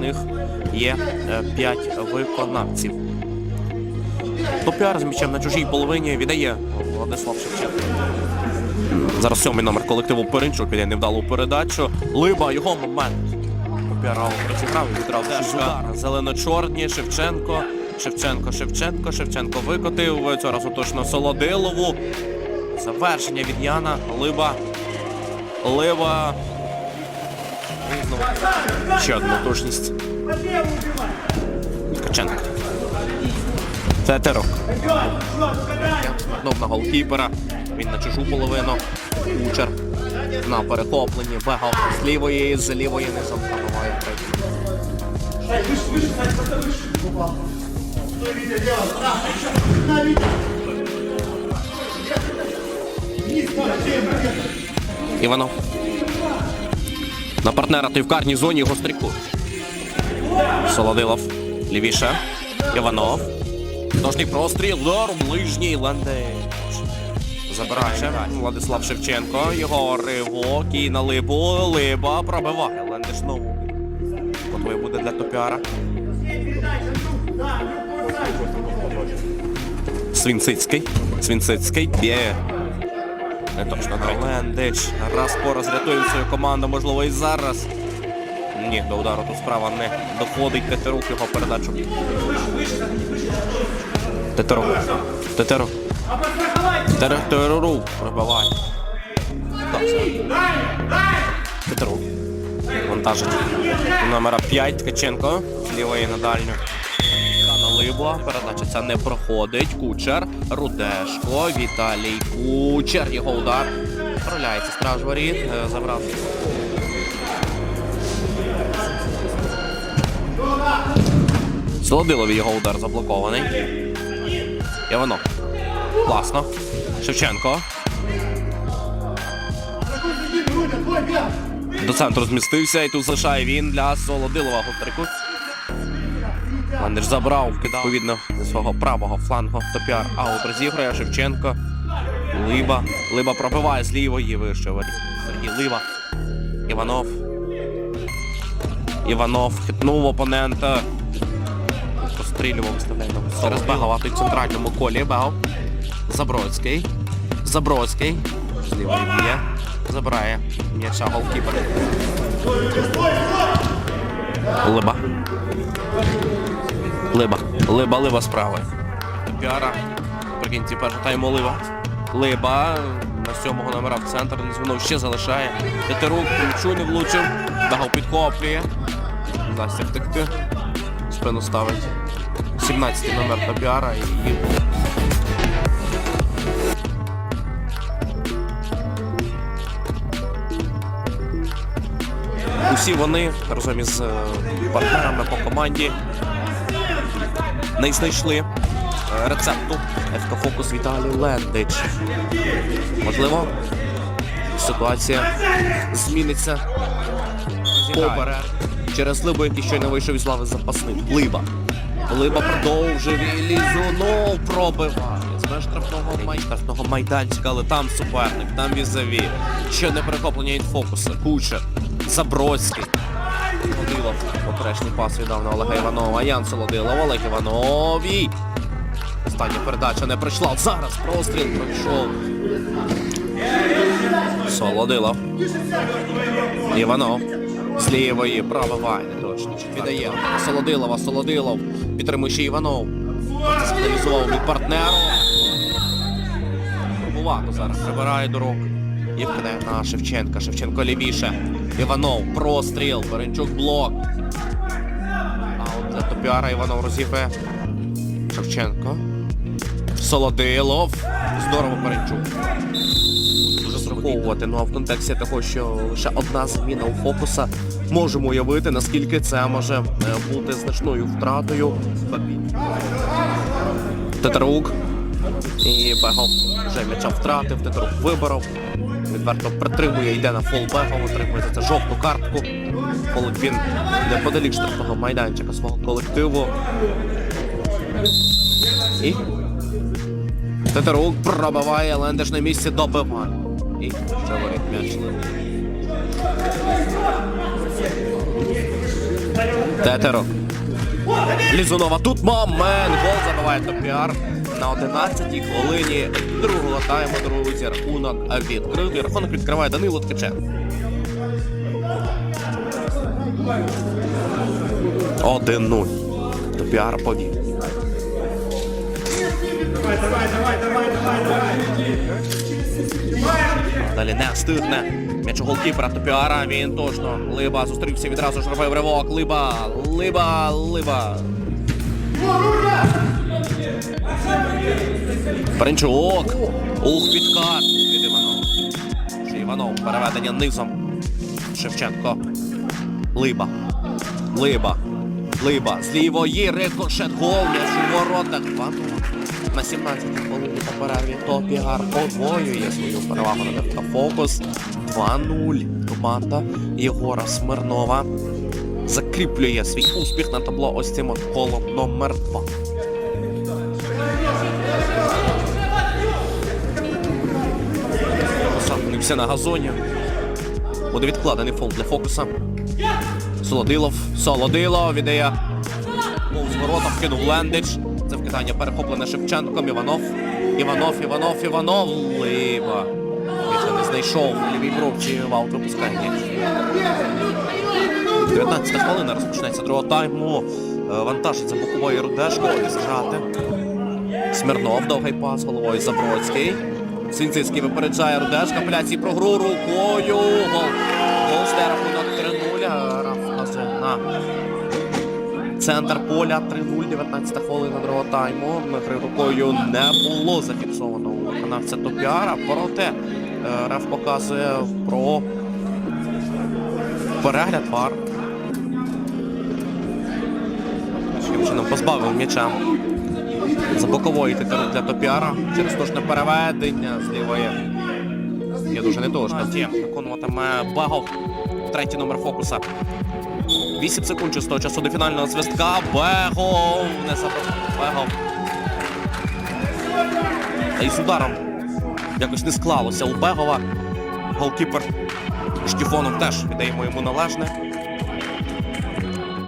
них є 5 виконавців. Топіар з м'ячем на чужій половині віддає Владислав Шевченко. Зараз сьомий номер колективу Перинчук піде невдалу передачу. Либа, його момент. Топіара розіграв і відразу удар. Зелено-чорні, Шевченко. Шевченко, Шевченко, Шевченко викотив. Цього разу точно Солодилову. Завершення від Яна. Либа. Лива. І ще одна точність. Ткаченко. Тетерок. Знов на голкіпера. Він на чужу половину. Кучер. На перехопленні. Бегав з лівої, з лівої низом пробиває. Іванов. На партнера ти в карній зоні гострий кут. Солодилов. Лівіше. Іванов. Ножний простріл. Удар. Ближній Ландеч. Забирає Владислав Шевченко. Його ривок і на либу. Либа пробиває. Ландеш знову. Готовий буде для топіара. Свінцицький. Свінцицький б'є. Не точно Лендич. Раз по раз рятує свою команду, можливо, і зараз. Ні, до удару тут справа не доходить. Тетерук його передачу. Тетерук. Тетерук. Тетерук. Все. Тетерук. Вантажить. Номера 5 Ткаченко. Лівої на дальню. На Передача ця не проходить. Кучер. Рудешко. Віталій Кучер. Його удар. Справляється страж воріт. Е, Забрав. Солодилові його удар заблокований. Іванов. Класно. Шевченко. До центру змістився і тут залишає він для Солодилова Говтарику. Ландиш забрав, відповідно зі свого правого флангу. Топіар аут розіграє Шевченко. Либа. Либа пробиває з лівої вище воріт. Сергій Лива. Іванов. Іванов хитнув опонента. Пострілював, виставляє на Через в центральному колі Бегов. Забродський. Забродський. З лівої б'є. Забирає м'яча голкіпер. Либа. Либа. Либа, либа справа. Піара. Прикинці першого тайму либа. Либа. На сьомого номера в центр не звонив, ще залишає. Тетерук нічого не влучив. Бегав підхоплює. Вдасться втекти. Спину ставить. 17-й номер Табіара і Усі вони разом із е, партнерами по команді не знайшли рецепту Фокус Віталій Лендич. Можливо, ситуація зміниться поперед через Либу, який щойно вийшов із лави запасних. Либа. Либа продовжив і Лізунов пробиває. З штрафного май- майданчика, але там суперник, там візаві. Ще не перехоплення інфокуса. Кучер. Забродський. Солодилов. Поперечний пас віддав на Олега Іванова. Ян Солодилов. Олег Івановій. Остання передача не прийшла. Зараз простріл пройшов. Солодилов. Іванов. З лівої пробиває. Не точно. Віддає. Солодилова. Солодилов. Підтримує ще Іванов. Сигналізував від партнеру. Пробувато зараз прибирає до рук. І вкидає на Шевченка. Шевченко лівіше. Іванов. Простріл. Беренчук блок. А от для Топіара Іванов розіграє. Шевченко. Солодилов. Здорово Беренчук. Дуже зраховувати. Ну а в контексті того, що лише одна зміна у фокуса, можемо уявити, наскільки це може е, бути значною втратою. Тетерук. І Бегов вже м'яча втратив, Тетерук виборов. Відверто притримує, йде на фол Бегов, отримує за це жовту картку. Коли він неподалік штрафного майданчика свого колективу. І Тетерук пробиває, Лендеш на місці добиває. І ворить м'яч. Тетеро. Лізунова тут момент. Гол забиває Топіар на 11-й хвилині другого тайму, друзі. Рахунок відкритий. Рахунок відкриває Данило Ткаченко. 1-0. Топіар повів. Далі не встигне. М'яч у голкіпера Топіара. Він точно. Либа зустрівся відразу ж робив ривок. Либа, Либа, Либа. Паренчук. Ух, підкат від Іванова. Ще Іванов. Переведення низом. Шевченко. Либа. Либа. Либа. З лівої рикошет гол. У воротах. на 17 хвилині по перерві Топігар подвоює свою перевагу над ФК Фокус. 2-0. Команда Єгора Смирнова закріплює свій успіх на табло ось цим от колом номер 2. Посаднився на газоні. Буде відкладений фол для фокуса. Солодилов. Солодилов віддає повз ворота, вкинув Лендич. Це вкидання перехоплене Шевченком. Іванов. Іванов, Іванов, Іванов. Либа. Більше не знайшов. Лівій ваут випускає м'яч. 19 хвилина розпочнеться другого тайму. Е, Вантажиться бокової Рудешко. Смірнов, довгий пас головою Забродський. Синцицький випереджає Рудешка. Апеляції про гру рукою. Гол. Гол рахунок 3-0. Раф вказує на Центр поля 3-0, 19 хвилина другого тайму. Гри рукою не було зафіксовано у виконавця Топіара. Проте е, Реф показує про перегляд вар. Таким чином позбавив м'яча з бокової для Топіара через точне переведення з лівої. Є дуже неточно. Ті виконуватиме Багов. Третій номер фокуса. 8 секунд чистого часу до фінального свистка. Бегов не забив. Бегов. Та й з ударом якось не склалося у Бегова. Голкіпер Штіфонов теж віддаємо йому належне.